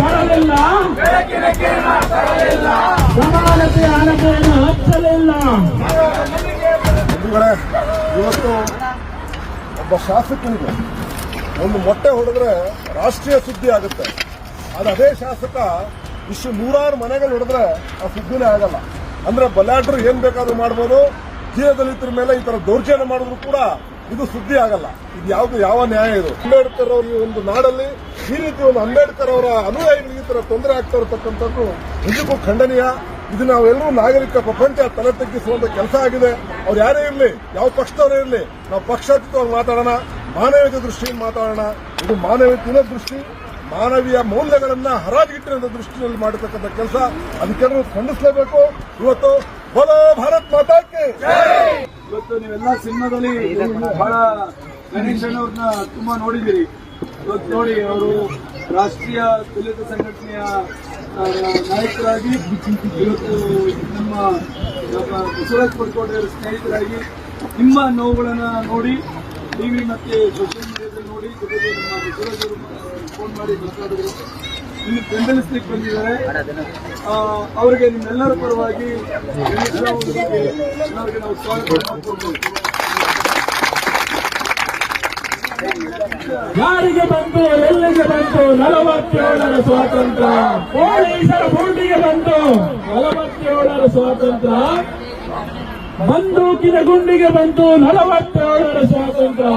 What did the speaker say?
ಹಣತೆಯನ್ನು ಹಚ್ಚಲಿಲ್ಲ. ಇವತ್ತು ಒಬ್ಬ ಶಾಸಕನಿಗೆ ಒಂದು ಮೊಟ್ಟೆ ಹೊಡೆದ್ರೆ ರಾಷ್ಟ್ರೀಯ ಸುದ್ದಿ ಆಗುತ್ತೆ. ಅದು ಅದೇ ಶಾಸಕ ಇಷ್ಟು ನೂರಾರು ಮನೆಗಳು ಹೊಡೆದ್ರೆ ಆ ಸುದ್ದಿನೇ ಆಗಲ್ಲ. ಅಂದ್ರೆ ಬಲಾಢ್ರು ಏನ್ ಬೇಕಾದ್ರೂ ಮಾಡ್ಬೋದು. ಜೀವ ದಲಿತರ ಮೇಲೆ ಈ ತರ ದೌರ್ಜನ್ಯ ಮಾಡಿದ್ರು ಕೂಡ ಇದು ಸುದ್ದಿ ಆಗಲ್ಲ. ಇದು ಯಾವ್ದು ಯಾವ ನ್ಯಾಯ ಇದು? ಅಂಬೇಡ್ಕರ್ ಅವ್ರ ಒಂದು ನಾಡಲ್ಲಿ ಈ ರೀತಿ ಒಂದು ಅಂಬೇಡ್ಕರ್ ಅವರ ಅನುಯಾಯಿಗಳಿಗೆ ಈ ತರ ತೊಂದರೆ ಆಗ್ತಾ ಇರತಕ್ಕಂಥದ್ದು ನಿಜಕ್ಕೂ ಖಂಡನೀಯ. ಇದು ನಾವೆಲ್ಲರೂ ನಾಗರಿಕ ಪ್ರಪಂಚ ತಲೆ ತಗ್ಗಿಸುವಂತ ಕೆಲಸ ಆಗಿದೆ. ಅವ್ರು ಯಾರೇ ಇರಲಿ, ಯಾವ ಪಕ್ಷದವರೇ ಇರಲಿ, ನಾವು ಪಕ್ಷಾತೀತವಾಗಿ ಮಾತಾಡೋಣ, ಮಾನವೀಯತೆ ದೃಷ್ಟಿಯಿಂದ ಮಾತಾಡೋಣ. ಇದು ಮಾನವೀಯತೆಯ ದೃಷ್ಟಿ, ಮಾನವೀಯ ಮೌಲ್ಯಗಳನ್ನ ಹರಾಜಿಗಿಟ್ಟಿರೋ ದೃಷ್ಟಿಯಲ್ಲಿ ಮಾಡತಕ್ಕಂಥ ಕೆಲಸ. ಅದಕ್ಕೆಲ್ಲರೂ ಖಂಡಿಸಲೇಬೇಕು. ಇವತ್ತು ಬಲೋ ಭಾರತ್ ಮಾತಾಕ್ಕೆ. ಇವತ್ತು ನೀವೆಲ್ಲ ಸಿನಿಮಾದಲ್ಲಿ ಬಹಳ ಗಣೇಶನ್ ಅವ್ರನ್ನ ತುಂಬಾ ನೋಡಿದ್ದೀರಿ. ಇವತ್ತು ನೋಡಿ ಅವರು ರಾಷ್ಟ್ರೀಯ ದಲಿತ ಸಂಘಟನೆಯ ನಾಯಕರಾಗಿ ಇವತ್ತು ನಮ್ಮ ಬಸವರಾಜ್ ಪಡ್ಕೋಟೆ ಸ್ನೇಹಿತರಾಗಿ ನಿಮ್ಮ ನೋವುಗಳನ್ನು ನೋಡಿ ಟಿ ವಿ ಮತ್ತೆ ಸೋಷಿಯಲ್ ಮೀಡಿಯಾದಲ್ಲಿ ನೋಡಿ, ಜೊತೆಗೆ ನಮ್ಮ ಬಸವರಾಜ್ ಅವರು ಫೋನ್ ಮಾಡಿ ಮಾತಾಡಿದ್ರು. ಇಲ್ಲಿ ಬೆಂಬಲಿಸ್ಲಿಕ್ಕೆ ಬಂದಿದ್ದಾರೆ. ಅವರಿಗೆ ನಿಮ್ಮೆಲ್ಲರ ಪರವಾಗಿ ನಾವು ಸ್ವಾಗತ ಕೊಡ್ಬೋದು ಯಾರಿಗೆ ಬಂತು, ಎಲ್ಲಿಗೆ ಬಂತು, ನಲವತ್ತೇಳರ ಸ್ವಾತಂತ್ರ್ಯ. ಪೊಲೀಸರ ಬೂಟಿಗೆ ಬಂತು, ನಲವತ್ತೇಳರ ಸ್ವಾತಂತ್ರ್ಯ. ಬಂದೂಕಿನ ಗುಂಡಿಗೆ ಬಂತು, ನಲವತ್ತೇಳರ ಸ್ವಾತಂತ್ರ್ಯ.